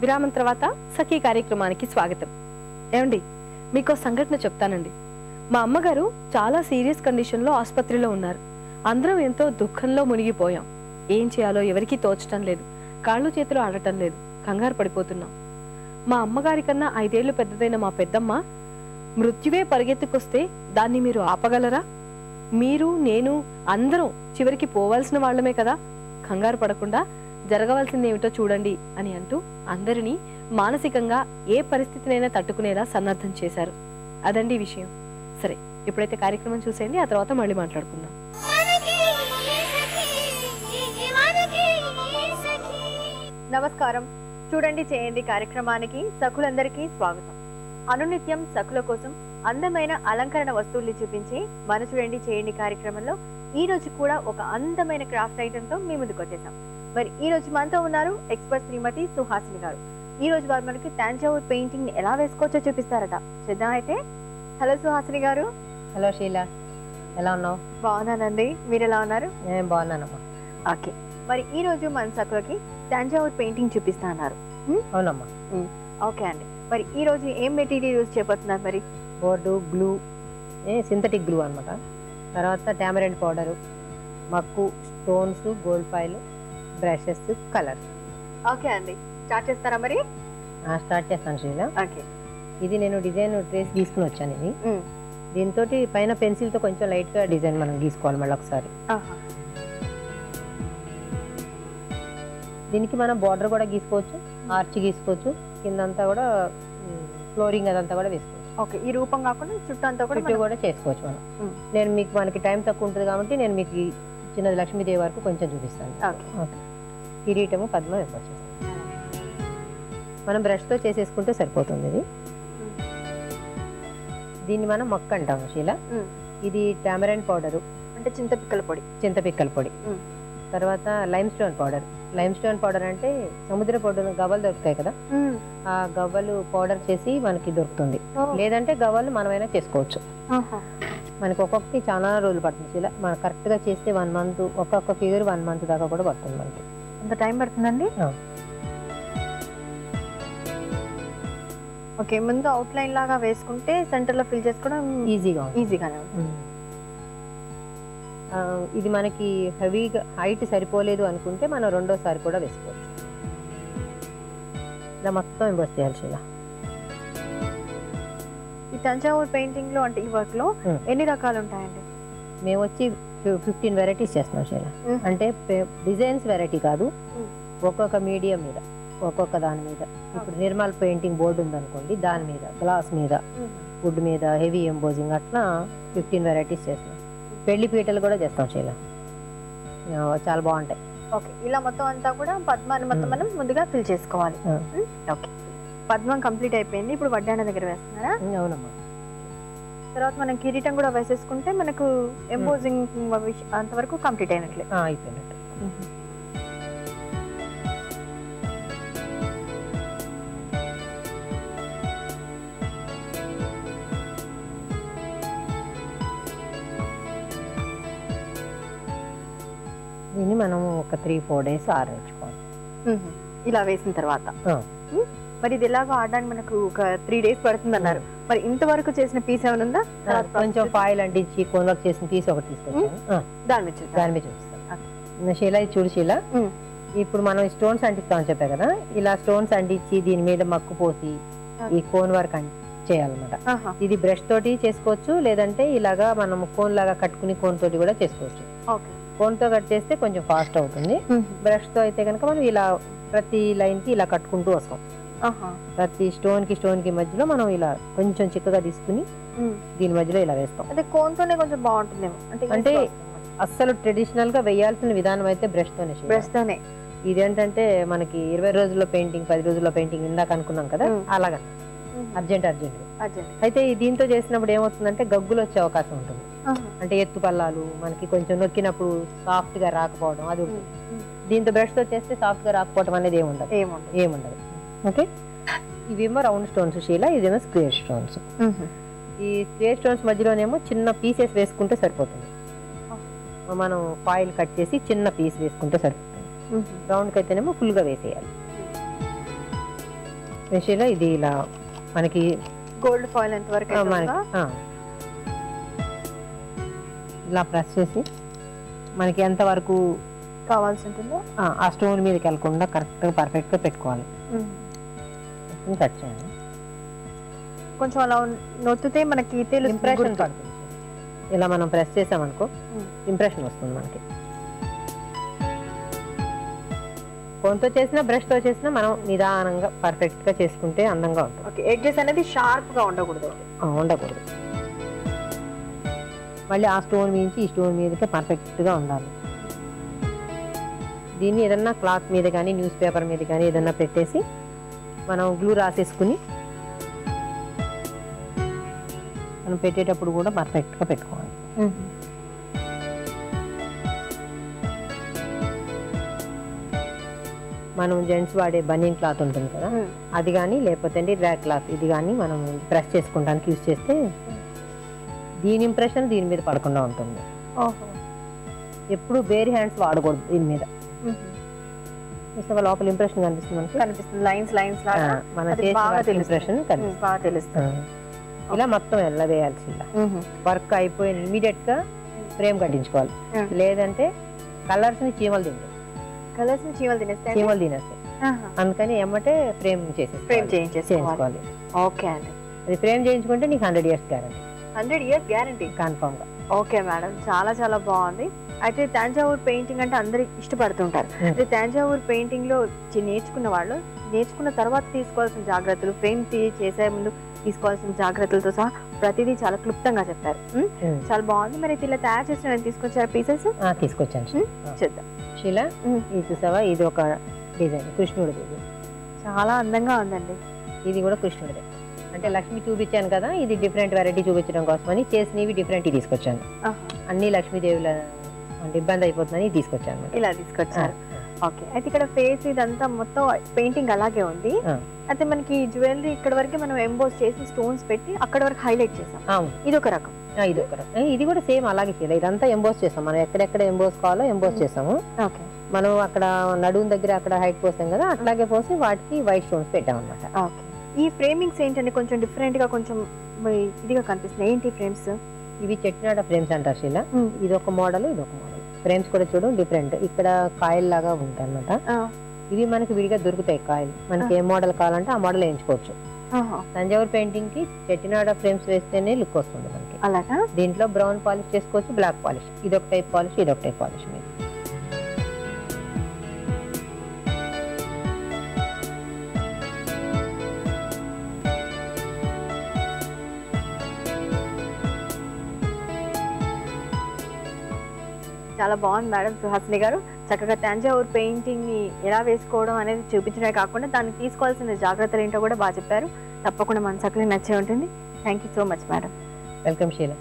విరామం తర్వాత సఖీ కార్యక్రమానికి స్వాగతం. ఏమండి మీకు సంఘటన చెప్తానండి. మా అమ్మగారు చాలా సీరియస్ కండిషన్లో ఆసుపత్రిలో ఉన్నారు. అందరం ఎంతో దుఃఖంలో మునిగిపోయాం. ఏం చేయాలో ఎవరికీ తోచటం లేదు. కాళ్ళు చేతులు ఆడటం లేదు. కంగారు పడిపోతున్నాం. మా అమ్మగారి కన్నా ఐదేళ్ళు పెద్దదైన మా పెద్దమ్మ మృత్యువే పరిగెత్తుకొస్తే దాన్ని మీరు ఆపగలరా? మీరు నేను అందరం చివరికి పోవాల్సిన వాళ్ళమే కదా. కంగారు పడకుండా జరగవలసింది ఏమిటో చూడండి అని అంటూ అందరినీ మానసికంగా ఏ పరిస్థితినైనా తట్టుకునేలా సన్నద్ధం చేశారు. అదండి విషయం. సరే ఇప్పుడైతే కార్యక్రమం చూసేయండి ఆ తర్వాత మళ్ళీ మాట్లాడుకుందాం. నమస్కారం. చూడండి చేయండి కార్యక్రమానికి సఖులందరికీ స్వాగతం. అనునిత్యం సఖుల కోసం అందమైన అలంకరణ వస్తువుల్ని చూపించి మన చూడండి చేయండి కార్యక్రమంలో. ఈ రోజు కూడా ఒక అందమైన క్రాఫ్ట్ ఐటమ్తో మీ ముందుకు వచ్చేసాం. మరి ఈ రోజు మనతో ఉన్నారు ఎక్స్పర్ట్ శ్రీమతి సుహాసిని గారు. ఈ రోజు వారు మనకి తాంజావూర్ పెయింటింగ్ని ఎలా వేసుకోవచ్చో చూపిస్తారట. చూద్దాం అయితే. హలో సుహాసిని గారు. హలో షీలా. ఎలా ఉన్నావు? బాగున్నానండి. మీరు ఎలా ఉన్నారు? నేను బాగున్నానమ్మా ఓకే. మరి ఈ రోజు మన సఖులకి తాంజావూర్ పెయింటింగ్ చూపిస్తా అన్నారు అవునమ్మా. ఓకే అండి. మరి ఈ రోజు ఏం మెటీరియల్ యూజ్ చేయబోతున్నారు మరి? బోర్డు గ్లూ సింథటిక్ గ్లూ అనమాట తర్వాత tamarind powder మక్కు stones gold foil brushes colours. Okay అండి. స్టార్ట్ చేస్తారా మరి? స్టార్ట్ చేస్తాను శ్రీలా. ఓకే. ఇది నేను డిజైన్ ట్రేస్ తీసుకుని వచ్చాను ఇది. దీంతో పైన పెన్సిల్తో కొంచెం లైట్గా డిజైన్ మనం గీసుకోవాలి మళ్ళీ ఒకసారి. దీనికి మనం బార్డర్ కూడా గీసుకోవచ్చు ఆర్చ్ గీసుకోవచ్చు కిందంతా కూడా ఫ్లోరింగ్ అదంతా కూడా వేసుకోవచ్చు. ఓకే. ఈ రూపం కాకుండా చుట్టూ అంతా కూడా చుట్టూ కూడా చేసుకోవచ్చు మనం. నేను మీకు మనకి టైం తక్కువ ఉంటుంది కాబట్టి నేను మీకు చిన్నది లక్ష్మీదేవి వరకు కొంచెం చూపిస్తాను. ఓకే. కిరీటము పద్మ ఇవ్వచ్చు మనం బ్రష్తో చేసేసుకుంటే సరిపోతుంది ఇది. దీన్ని మనం మొక్క అంటాము శీల. ఇది టామరెంట్ పౌడరు. అంటే చింతపిక్కల పొడి. చింతపిక్కల పొడి. తర్వాత lime stone powder. Lime stone powder అంటే సముద్ర పౌడర్ గవ్వలు దొరుకుతాయి కదా? ఆ గవ్వలు పౌడర్ చేసి మనకి దొరుకుతుంది. లేదంటే గవ్వలు మనమైనా చేసుకోవచ్చు. మనకి ఒక్కొక్కటి చాలా రోజులు పడుతుంది ఇలా మనం కరెక్ట్గా చేస్తే వన్ మంత్ ఒక్కొక్క ఫిగర్ వన్ మంత్ దాకా కూడా పడుతుంది మనకి. అంత టైం పడుతుందండి. ఓకే ముందు అవుట్ లైన్ లాగా వేసుకుంటే సెంటర్లో ఫిల్ చేసుకోవడం ఈజీగా ఈజీగానే ఇది మనకి హెవీగా హైట్ సరిపోలేదు అనుకుంటే మనం రెండోసారి కూడా వేసుకోవచ్చు. ఇలా మొత్తం ఎంబోస్ చేయాలి శీలా. ఈ తంజావూర్ పెయింటింగ్లో అంటే ఈ వర్క్లో. ఎన్ని రకాలు ఉంటాయండి? మేము వచ్చి ఫిఫ్టీన్ వెరైటీస్ చేస్తున్నాం శీలా. అంటే డిజైన్స్ వెరైటీ కాదు. ఒక్కొక్క మీడియం మీద ఒక్కొక్క దాని మీద. ఇప్పుడు నిర్మల్ పెయింటింగ్ బోర్డు ఉందనుకోండి దాని మీద గ్లాస్ మీద వుడ్ మీద హెవీ ఎంబోజింగ్ అట్లా ఫిఫ్టీన్ వెరైటీస్ చేస్తాం పెళ్ళి పీటలు కూడా చేస్తాం శీల. చాలా బాగుంటాయి. ఓకే ఇలా మొత్తం అంతా కూడా పద్మాన్ని మొత్తం. మనం ముందుగా ఫిల్ చేసుకోవాలి. ఓకే. పద్మం కంప్లీట్ అయిపోయింది. ఇప్పుడు వడ్డాణ దగ్గర వేస్తున్నారా? అవునమ్మా. తర్వాత మనం కిరీటం కూడా వేసేసుకుంటే మనకు ఎంపోజింగ్ అంతవరకు కంప్లీట్ అయినట్లే. అయిపోయినట్టు. దీన్ని మనం ఒక త్రీ ఫోర్ డేస్ ఆరనించుకోవాలి మ్మ్. ఇలా వేసిన తర్వాత. మరి ఇది ఎలాగో ఆడడానికి మనకు ఒక త్రీ డేస్ పడుతుంది అన్నారు మరి ఇంతవరకు చేసిన పీస్ ఏమైనా ఉందా? కొంచెం ఫాయిల్ అంటించి కోన్వర్క్ చేసిన పీస్ ఒకటి తీసుకొచ్చాను. ఆ, దాని మీద. దాని మీద చూపిస్తాను. చూడు షీలా మ్మ్. ఇప్పుడు మనం స్టోన్స్ అంటిస్తామని చెప్పా కదా ఇలా స్టోన్స్ అంటించి దీని మీద మక్కు పోసి ఈ కోన్ వర్క్ చేయాలన్నమాట. ఇది బ్రష్ తోటి చేసుకోవచ్చు లేదంటే ఇలాగా మనం కోన్ లాగా కట్టుకుని కోన్ తోటి కూడా చేసుకోవచ్చు. కోన్తో కట్ చేస్తే కొంచెం ఫాస్ట్ అవుతుంది. బ్రష్తో అయితే కనుక మనం ఇలా ప్రతి లైన్కి ఇలా కట్టుకుంటూ వస్తాం. ప్రతి స్టోన్కి స్టోన్కి మధ్యలో మనం ఇలా కొంచెం చిక్కగా తీసుకుని. దీని మధ్యలో ఇలా వేస్తాం. అదే కోన్తోనే కొంచెం బాగుంటుందేమో. అంటే అంటే అస్సలు ట్రెడిషనల్గా వేయాల్సిన విధానం అయితే బ్రష్ తోనే. బ్రష్ తోనే ఇదేంటంటే మనకి ఇరవై రోజుల్లో పెయింటింగ్ పది రోజుల్లో పెయింటింగ్ ఇందాక అనుకున్నాం కదా. అలాగా. Urgent urgent. అయితే ఈ దీంతో చేసినప్పుడు ఏమవుతుందంటే గగ్గులు వచ్చే అవకాశం ఉంటుంది. అంటే ఎత్తు పల్లాలు మనకి కొంచెం నొక్కినప్పుడు సాఫ్ట్గా రాకపోవడం అది ఉంటుంది. దీంతో బ్రష్తో చేస్తే సాఫ్ట్గా రాకపోవడం అనేది ఏముండదు. ఏముండదు. ఓకే ఇవేమో రౌండ్ స్టోన్స్ షీలా ఇదేమో స్క్వేర్ స్టోన్స్ ఈ స్క్వేర్ స్టోన్స్ మధ్యలోనేమో చిన్న పీసెస్ వేసుకుంటే సరిపోతుంది. మనం ఫాయిల్ కట్ చేసి చిన్న పీస్ వేసుకుంటే సరిపోతుంది. రౌండ్కి అయితేనేమో ఫుల్గా వేసేయాలి. మిషన్లో ఇది ఇలా మనకి గోల్డ్ ఫాయిల్ ఎంత వరకు. ఇలా ప్రెస్ చేసి మనకి ఎంత వరకు కావాల్సి ఉంటుందో? ఆ, ఆ స్టోన్ మీదకి వెళ్ళకుండా కరెక్ట్గా పర్ఫెక్ట్గా పెట్టుకోవాలి. కట్ చేయండి. కొంచెం అలా నొత్తితే మనకి ఇంప్రెషన్. పడుతుంది. ఇలా మనం ప్రెస్ చేసామనుకో. ఇంప్రెషన్ వస్తుంది మనకి. ఫోన్తో చేసినా బ్రష్తో చేసినా మనం నిదానంగా పర్ఫెక్ట్గా చేసుకుంటే అందంగా ఉంటుంది. ఓకే ఎడ్జెస్ అనేది షార్ప్గా ఉండకూడదు ఉండకూడదు. మళ్ళీ ఆ స్టోన్ మించి ఈ స్టోన్ మీదకి పర్ఫెక్ట్గా ఉండాలి. దీన్ని ఏదన్నా క్లాత్ మీద కానీ న్యూస్ పేపర్ మీద కానీ ఏదన్నా పెట్టేసి మనం గ్లూ రాసేసుకుని మనం పెట్టేటప్పుడు కూడా పర్ఫెక్ట్గా పెట్టుకోవాలి. మనం జెంట్స్ వాడే బనియన్ క్లాత్ ఉంటుంది కదా. అది కానీ లేకపోతే డ్రాగ్ క్లాత్ ఇది కానీ మనం ప్రెస్ చేసుకోవడానికి యూజ్ చేస్తే దీని ఇంప్రెషన్ దీని మీద పడకుండా ఉంటుంది. ఎప్పుడు బేరీ హ్యాండ్స్ వాడకూడదు దీని మీద. చూసావా లోపల ఇంప్రెషన్ కనిపిస్తుంది మనకి. కనిపిస్తుంది. లైన్స్ లైన్స్ లాగా. మన చేసిన. ఇంప్రెషన్ కనిపిస్తుంది. బాగా తెలుస్తుంది. ఇలా మొత్తం వెళ్ళవేయాల్సి ఇలా వర్క్ అయిపోయిన ఇమీడియట్గా ఫ్రేమ్ కట్టించుకోవాలి. లేదంటే కలర్స్ని చీమలు తింటాయి. కలర్స్ని చీమలు తినేస్తాయి చీమలు తినేస్తాయి. అందుకని ఎమ్మటే ఫ్రేమ్ చేసేసి ఫ్రేమ్ చేయించేసుకోవాలి. ఓకే అండి. అది ఫ్రేమ్ చేయించుకుంటే నీకు hundred years guarantee hundred years guarantee కన్ఫర్మ్గా. ఓకే మేడం చాలా చాలా బాగుంది. అయితే తాంజావూర్ పెయింటింగ్ అంటే అందరు ఇష్టపడుతుంటారు. Hmm. అయితే తాంజావూర్ పెయింటింగ్లో నేర్చుకున్న వాళ్ళు నేర్చుకున్న తర్వాత తీసుకోవాల్సిన జాగ్రత్తలు ఫ్రేమ్ చేసే ముందు తీసుకోవాల్సిన జాగ్రత్తలతో సహా ప్రతిదీ చాలా క్లుప్తంగా చెప్పారు. Hmm? ఉమ్. చాలా బాగుంది. మరి ఇలా తయారు చేసిన తీసుకొచ్చారు పీసెస్? తీసుకొచ్చాను. చూద్దాం. శిల. ఇది చూసావా? ఇది ఒక డిజైన్ కృష్ణుడిది చాలా అందంగా ఉందండి. ఇది కూడా కృష్ణుడిదే. అంటే లక్ష్మి చూపించాను కదా ఇది డిఫరెంట్ వెరైటీ చూపించడం కోసమని చేసినవి డిఫరెంట్ తీసుకొచ్చాను. అన్ని లక్ష్మీదేవుల అంటే ఇబ్బంది అయిపోతుందని తీసుకొచ్చాను. ఇలా ఆ, తీసుకొచ్చారు ఓకే. అయితే ఇక్కడ ఫేస్ ఇదంతా మొత్తం పెయింటింగ్ అలాగే ఉంది. అయితే మనకి జ్యువెలరీ ఇక్కడ వరకు మనం ఎంబోస్ చేసి స్టోన్స్ పెట్టి అక్కడ వరకు హైలైట్ చేసాం. ఇది ఒక రకం. ఇది ఒక రకం. ఇది కూడా సేమ్ అలాగే చేయాలి ఇదంతా ఎంబోస్ చేస్తాం మనం ఎక్కడెక్కడ ఎంబోస్ కావాలో ఎంబోస్ ఉమ్. చేస్తాము ఓకే. మనం అక్కడ నడుము దగ్గర అక్కడ హైట్ పోసాం కదా అట్లాగే పోసి వాటికి వైట్ స్టోన్స్ పెట్టాం అనమాట ఓకే. ఈ ఫ్రేమింగ్స్ ఏంటంటే కొంచెం డిఫరెంట్గా కొంచెం ఇదిగా కనిపిస్తున్నాయి. ఏంటి ఫ్రేమ్స్? ఇవి చెట్టినాడ ఫ్రేమ్స్ అంటారు శీల. ఇది ఒక మోడల్ ఇది ఒక మోడల్. ఫ్రేమ్స్ కూడా చూడు డిఫరెంట్ ఇక్కడ కాయల్ లాగా ఉంటాయి అనమాట ఇవి మనకి విడిగా దొరుకుతాయి కాయలు. మనకి ఏ మోడల్ కావాలంటే ఆ మోడల్ వేయించుకోవచ్చు. తంజావూరు పెయింటింగ్కి చెట్టినాడ ఫ్రేమ్స్ వేస్తేనే లుక్ వస్తుంది మనకి. అలాగా దీంట్లో బ్రౌన్ పాలిష్ చేసుకోవచ్చు బ్లాక్ పాలిష్. ఇది ఒక టైప్ పాలిష్ ఇది ఒక టైప్ పాలిష్ మీద. చాలా బాగుంది మేడం సుహాసిని గారు. చక్కగా తంజావూర్ పెయింటింగ్ని ఎలా వేసుకోవడం అనేది చూపించడమే కాకుండా దానికి తీసుకోవాల్సిన జాగ్రత్తలు ఏంటో కూడా బాగా చెప్పారు. తప్పకుండా మన చక్కగా నచ్చే ఉంటుంది. Thank you so much madam welcome Sheela